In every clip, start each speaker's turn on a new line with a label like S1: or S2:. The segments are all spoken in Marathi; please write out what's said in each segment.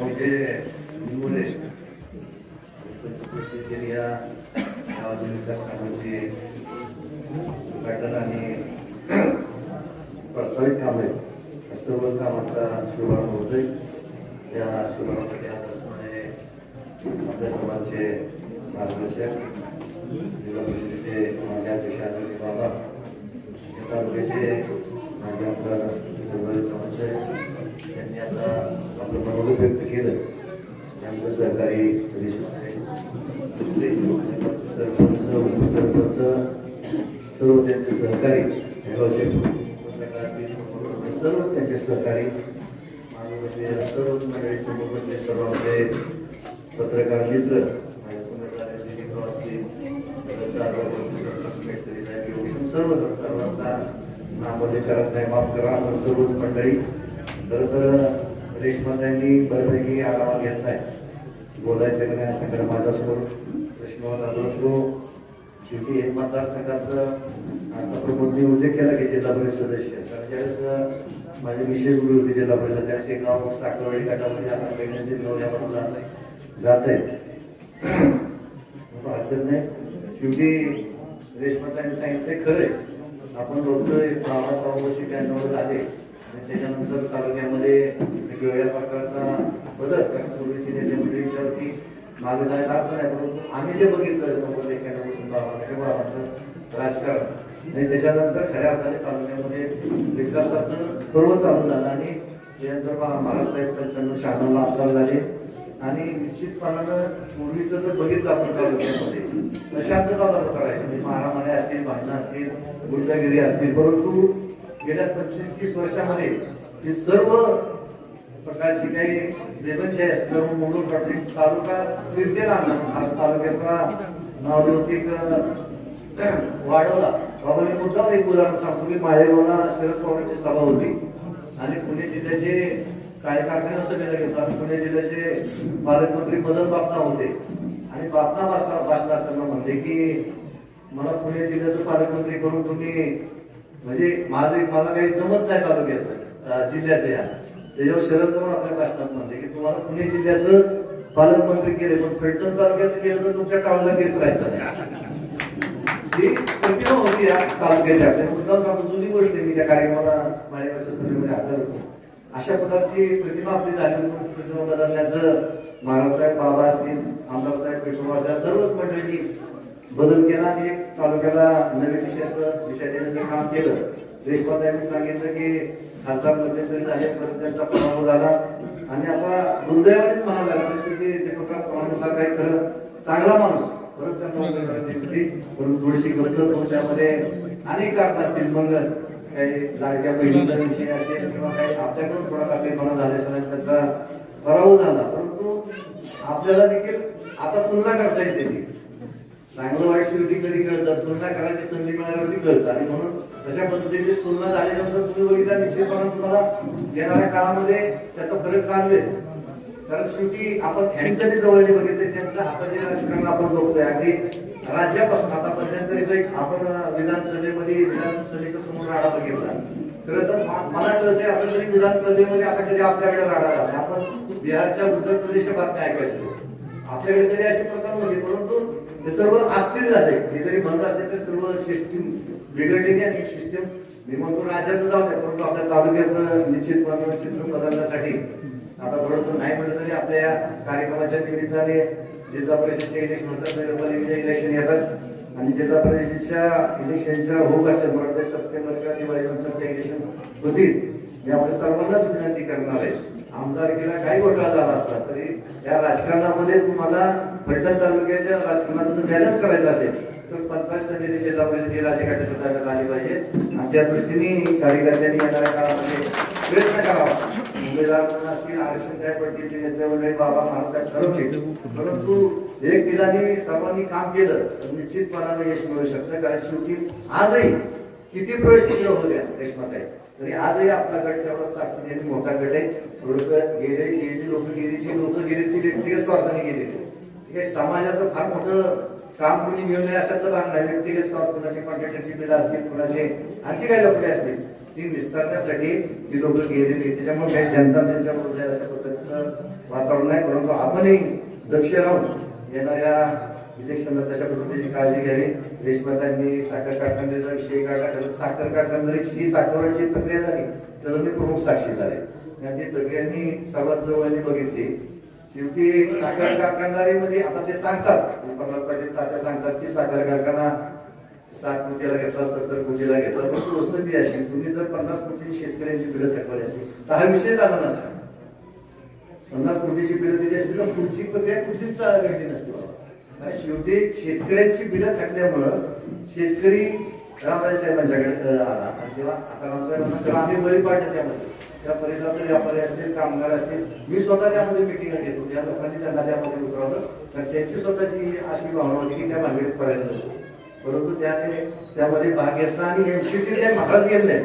S1: म्हणजे मुले केली या गावातील विकास कामाची उद्घाटन आणि प्रस्तावित काम आहे या सर्वच कामाचा शुभारंभ होतोय त्या शुभारंभासाठी आज असणारे आपल्या सर्वांचे मार्गदर्शक जिल्हा परिषदेचे माझे अध्यक्ष आदरणीय बाबा या तालुक्याचे माझे आमदार गणपती त्यांनी आता आपलं मनोगत व्यक्त केलं. त्यामुळे सहकारी सरपंच उपसरपंच सर्व त्यांचे सहकारी गावचे पत्रकार असतील, सर्व त्यांचे सहकारी आणि म्हणजे सर्वच मंडळी समोर बसले सर्व आमचे पत्रकार मित्र माझ्यासमोर मित्र असतील त्याचा सर्व सर्वांचा नामोल्लेख करत नाही माफ करा आपण सर्वच मंडळी खरं तर रेशमाताईंनी बऱ्यापैकी आढावा घेतलाय. बोलायचं का नाही माझ्यासमोर. प्रश्न होता परंतु शेवटी हे मतदारसंघाचं आता प्रमोदने उल्लेख केला की जिल्हा परिषद सदस्य. कारण ज्यावेळेस माझी विशेष गुरु होती जिल्हा परिषद त्या शेगाव साखरवाडी गटामध्ये आता दैनंदिन नवऱ्यामधून जात आहे हरकत नाही. शेवटी रेशमाताईंनी सांगितलं खरंय. आपण बघतोय बाबा सभापती ब्याण्णव झाले. आणि त्याच्यानंतर तालुक्यामध्ये वेगळ्या प्रकारचा बदल कारण पूर्वीची नेते मंडळीच्यावरती मागे जाण्यात अर्थ नाही परंतु आम्ही जे बघितलं नव्वद एक्क्याण्णवपासून बाबा बाबांचं राजकारण. आणि त्याच्यानंतर खऱ्या अर्थाने तालुक्यामध्ये विकासाचं पर्व चालू झालं आणि त्यानंतर महाराज साहेब पंच्याण्णव शहाण्णवला आमदार झाले. आणि निश्चितपणानं पूर्वीचं जर बघितलं आपण तालुक्यामध्ये तर शांतता चालू करायची. म्हणजे मारामाऱ्या असतील भांडणं असतील गुंडागिरी असतील परंतु गेल्या पंचवीस तीस वर्षामध्ये हे सर्व प्रकारची काही देवनशाही असते सर्व मोडून काढली तालुका फिरतेला आणला. तालुक्याचा नावलौकिक वाढवला. बाबा मी मुद्दाम एक उदाहरण सांगतो. की माळेगावला शरद पवारांची सभा होती. आणि पुणे जिल्ह्याचे काही कारखाने सभेला घेतो आणि पुणे जिल्ह्याचे पालकमंत्री मदन बापना होते. आणि बापना भाषा भाषणात त्यांना म्हणले की मला पुणे जिल्ह्याचं पालकमंत्री करून तुम्ही म्हणजे माझं मला काही जमत नाही तालुक्याचं जिल्ह्याचं या. त्याच्यावर शरद पवार आपल्या भाषणात म्हणले की तुम्हाला पुणे जिल्ह्याचं पालकमंत्री केले पण फलटण तालुक्याचं केलं तर तुमच्या टाळाला केस राहायचं ही प्रतिमा होती या तालुक्याच्या आपल्या मुद्दाम सांगतो जुनी गोष्ट मी त्या कार्यक्रमाला माळेगावच्या सभेमध्ये हजर होतो अशा प्रकारची प्रतिमा आपली झाली होती. प्रतिमा बदलण्याचं महाराजसाहेब बाबा असतील आमदार साहेब पेट्रोल सर्वच मंडळींनी बदल केला आणि एक तालुक्याला नवीन विषयाचं विषय देण्याचं काम केलं. देशपाल यांनी सांगितलं की खासदार मध्यंतरी झाले परत त्यांचा पराभव झाला. आणि आता दुर्दैवानेच म्हणावं लागलं की दीपकराव चव्हाणांसारखा काही खरं चांगला माणूस परत त्यांना उमेदवारी होती परंतु थोडीशी गपलत होऊन त्यामध्ये अनेक कारण असतील. मग काही लाडक्या बहिणीचा विषय असेल किंवा काही आपल्याकडून थोडा कापेपणा झाला असेल त्यांचा त्याचा पराभव झाला परंतु आपल्याला देखील आता तुलना करता येते. चांगलं वाईट शेवटी कधी कळतं? तुलना करायची संधी मिळाल्यावरती कळतं. आणि म्हणून तशा पद्धतीची तुलना झाल्यानंतर तुम्ही बघितला निश्चितपणे तुम्हाला येणाऱ्या काळामध्ये त्याचा फरक जाणवेल. कारण शेवटी आपण यांचं जवळले बघितले त्यांचं आता जे राजकारण आपण बघतोय. अगदी राज्यापासून आता एक आपण विधानसभेमध्ये विधानसभेच्या समोर राडा बघितला. खरं तर मला कळते असं तरी विधानसभेमध्ये असा कधी आपल्याकडे राडा झाला आपण बिहारच्या उत्तर प्रदेशात बातम्या ऐकायचो? आपल्याकडे कधी अशी प्रथा नव्हती परंतु हे सर्व अस्थिर झाले. हे जरी म्हणत असले तर सर्व सिस्टीम बिघडलेली आणि सिस्टीम मी राज्याचं जाऊ दे परंतु आपल्या तालुक्याचं निश्चित चित्र बदलण्यासाठी आता थोडस नाही म्हटलं तरी आपल्या या कार्यक्रमाच्या निमित्ताने जिल्हा परिषदचे इलेक्शन होतात नगरपालिकेचे इलेक्शन येतात. आणि जिल्हा परिषदेच्या इलेक्शनच्या होऊ घातल्या मला सप्टेंबर किंवा दिवाळीनंतरच्या इलेक्शन होतील. मी आपल्या सर्वांनाच विनंती करणार आहे. आमदारकीला काही घोटाळा झाला असला तरी या राजकारणामध्ये तुम्हाला फलटण तालुक्याच्या राजकारणाचा जर बॅलन्स करायचा असेल तर पंचायत समिती जिल्हा परिषद ही सुद्धा ताब्यात आली पाहिजे. आणि त्या दृष्टीने कार्यकर्त्यांनी येणाऱ्या काळामध्ये प्रयत्न करावा. उमेदवार म्हणून असतील आरक्षण काय पडतील ते नेते मंडळी बाबा महाराज ठरवतील. परंतु एक दिलाने सर्वांनी काम केलं तर निश्चितपणाने यश मिळू शकतं. कारण शेवटी आजही किती प्रवेश केलं होऊ द्या रेशमाताई तरी आजही आपला गट तेवढाच ताकदीने मोठा गट आहे. थोडस गेले गेली लोक गेली जी लोक गेली ती व्यक्तिगत स्वार्थाने गेलेली. हे समाजाचं फार मोठं काम कोणी घेऊन नाही अशातलं भाग नाही. व्यक्तिगत स्वार्थ कुणाचे कॉन्ट्रॅक्टरची बिल असतील कुणाचे आणखी काही लोक असतील ती विस्तारण्यासाठी ही लोक गेलेली त्याच्यामुळे काही जनता त्यांच्याबरोबर जाईल अशा पद्धतीचं वातावरण नाही. परंतु आपणही दक्ष राहून येणाऱ्या इलेक्शनला तशा पद्धतीची काळजी घ्यावी. रेशमातांनी साखर कारखान्याचा विषय काढला. खरं साखर कारखानदारीची जी साखरवाडीची प्रक्रिया झाली त्याचा मी प्रमुख साक्षीदार आहे. आणि ती प्रक्रियांनी सर्वात जवळने बघितली. शेवटी साखर कारखानदारीमध्ये आता ते सांगतात. प्रल्हाद पाटील तात्या सांगतात की साखर कारखाना सात कोटीला घेतला सत्तर कोटीला घेतला. पण बी असेल तुम्ही जर पन्नास कोटी शेतकऱ्यांची बिलं थकवली असेल तर हा विषय झाला नसता. पन्नास कोटीची बिलं दिली असतील तर पुढची प्रक्रिया कुठलीच घडली नसते बाबा. शेवटी शेतकऱ्यांची बिलं थकल्यामुळं शेतकरी रामराजे साहेबांच्याकडे आला. आणि तेव्हा आता रामसाहेबांना तेव्हा आम्ही बळी पाडलं त्यामध्ये. त्या परिसरातले व्यापारी असतील कामगार असतील मी स्वतः त्यामध्ये मिटिंग घेतो. त्या लोकांनी त्यांना त्यामध्ये उतरवलं तर त्यांची स्वतःची अशी भावना होती की त्या भानगडीत पडायला नको. परंतु त्या ते त्यामध्ये भाग घेतला आणि एनसीटी त्या महाराज गेले.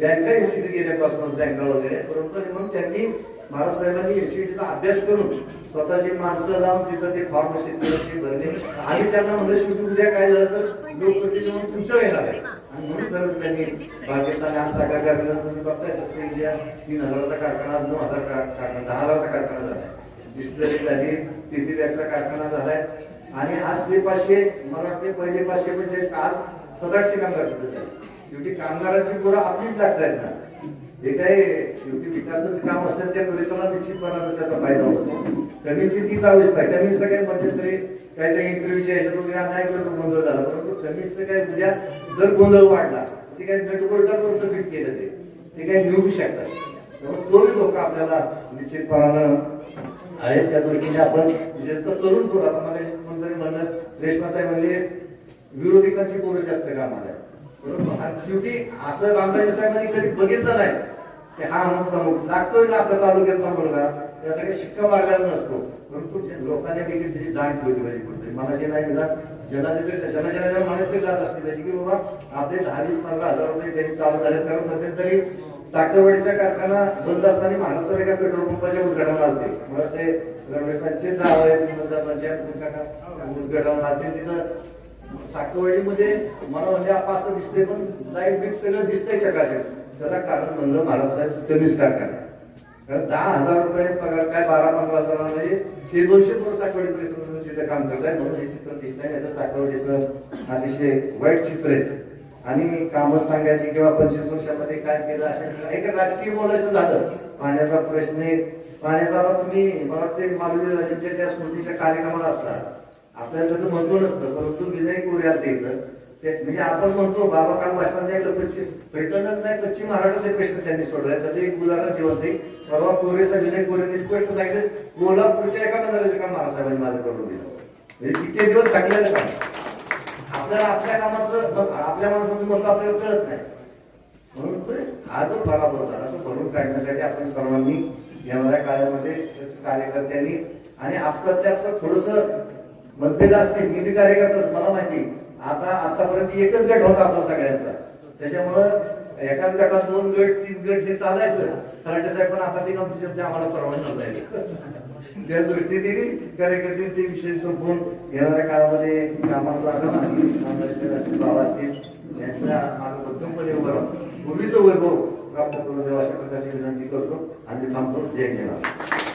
S1: बँका एनसीटी गेल्यापासूनच बँका वगैरे. परंतु मग त्यांनी महाराज साहेबांनी एनसीटीचा अभ्यास करून स्वतःची माणसं लावून तिथं ते फॉर्म शेतकऱ्यांचे भरले आणि त्यांना म्हणलं शेवटी उद्या काय झालं तर लोकप्रतिनिधी म्हणून तुमचं येणार आहे. आणि म्हणून खरंच त्यांनी भाग आज साखर कारखाना तुम्ही बघताय फक्त इंडिया तीन हजाराचा कारखाना नऊ हजार कारखाना दहा हजाराचा कारखाना झालाय. डिस्टलरी झाली पीपी बॅगचा कारखाना झालाय. आणि आज ते पाचशे मला वाटते पहिले पाचशे म्हणजे आज सदाशे कामगार कुठे झाले शेवटी कामगारांची पोरं आपलीच लागतायत ना. हे काय शेवटी विकासाचं काम असतं त्या परिसराला निश्चितपणानं त्याचा फायदा होतो. कमीची तीच आवश्यकता कमी कमीचं काय मध्यंतरी काही काही इंटरव्ह्यूच्या ह्याच्यात वगैरे आता ऐकलं गोंधळ झाला. परंतु कमीचं काय उद्या जर गोंधळ वाढला ते काय नेटवर्कवरचं सबमिट केलं ते ते काही निवडू शकतात. त्यामुळे तो धोका आपल्याला निश्चितपणानं आहे. त्या दृष्टीने आपण विशेषतः तरुण पोर आता मला कोणतरी म्हणलं रेशमाताई म्हणले विरोधकांची पोरं जास्त कामाला बरोबर आणि शेवटी असं रामराजे साहेबांनी कधी बघितलं नाही की हा अमुक तमुक लागतोय ना आपल्या तालुक्यातला मुलगा? त्याचा शिक्का मारलेला नसतो. परंतु लोकांनी देखील त्याची जाण ठेवली पाहिजे कुठेतरी मला जे नाही मिळालं ज्यांना जे तरी तरी जात असली पाहिजे की बाबा आपले दहा वीस पंधरा हजार रुपये त्यांनी चालू झाले कारण मध्यंतरी साखरवाडीचा कारखाना बंद असताना महाराष्ट्र एका पेट्रोल पंपाच्या उद्घाटनाला आलते. मला ते रमेशांचे जाव आहे उद्घाटनाला आलते. तिथं साखरवाडीमध्ये मला म्हणजे आपण दिसते पण लाइट बिल सगळं दिसतंय चकाचक. त्याला कारण म्हणलं महाराष्ट्रात कमीच कारखाना. कारण दहा हजार रुपये पगार काय बारा पंधरा हजार म्हणजे शे दोनशे पोर साखरवाडी परिसरात तिथे काम करताय म्हणून हे चित्र दिसत नाही तर साखरवाडीचं अतिशय वाईट चित्र आहे. आणि कामं सांगायची किंवा पंचवीस वर्षामध्ये काय केलं अशा एक राजकीय बोलायचं झालं. पाण्याचा प्रश्न आहे. पाण्याचा तुम्ही मला वाटते त्या स्मृतीच्या कार्यक्रमाला असतात आपल्याला त्याचं महत्त्व नसतं परंतु विनय कोरे येतं. म्हणजे आपण म्हणतो बाबा काल भाषणात ऐकलं पश्चिम पैठणच नाही पश्चिम महाराष्ट्रातले प्रश्न त्यांनी सोडले त्याचं एक उदाहरण जिवंत आहे परवा कोरे विनय कोरेने स्पष्ट सांगितलं कोल्हापूरच्या एका बंधाऱ्याचं काम महाराष्ट्राने माझं करून दिलं. म्हणजे किती दिवस टाकलेलं काम. आपल्याला आपल्या कामाचं आपल्या माणसाचं मत आपल्याला कळत नाही. म्हणून ते हा जो पराभव झाला तो भरून काढण्यासाठी आपण सर्वांनी येणाऱ्या काळामध्ये कार्यकर्त्यांनी आणि आपसातल्या आपसात थोडस मतभेद असतील मी बी कार्यकर्ताच मला माहिती आता आतापर्यंत एकच गट होता आपला सगळ्यांचा. त्याच्यामुळं एकाच गटात दोन गट तीन गट हे चालायचं. खराटे साहेब पण आता ती नव्हती शब्द आम्हाला परवानगी नाही त्या दृष्टीने कार्यकर्ते ते विषय संपून येणाऱ्या काळामध्ये कामाला लागलं ना बाबा असतील यांच्या मागे उभं राहून. पूर्वीचं वैभव प्राप्त करून देऊ अशा प्रकारची विनंती करतो आणि थांबतो. जय जय महाराज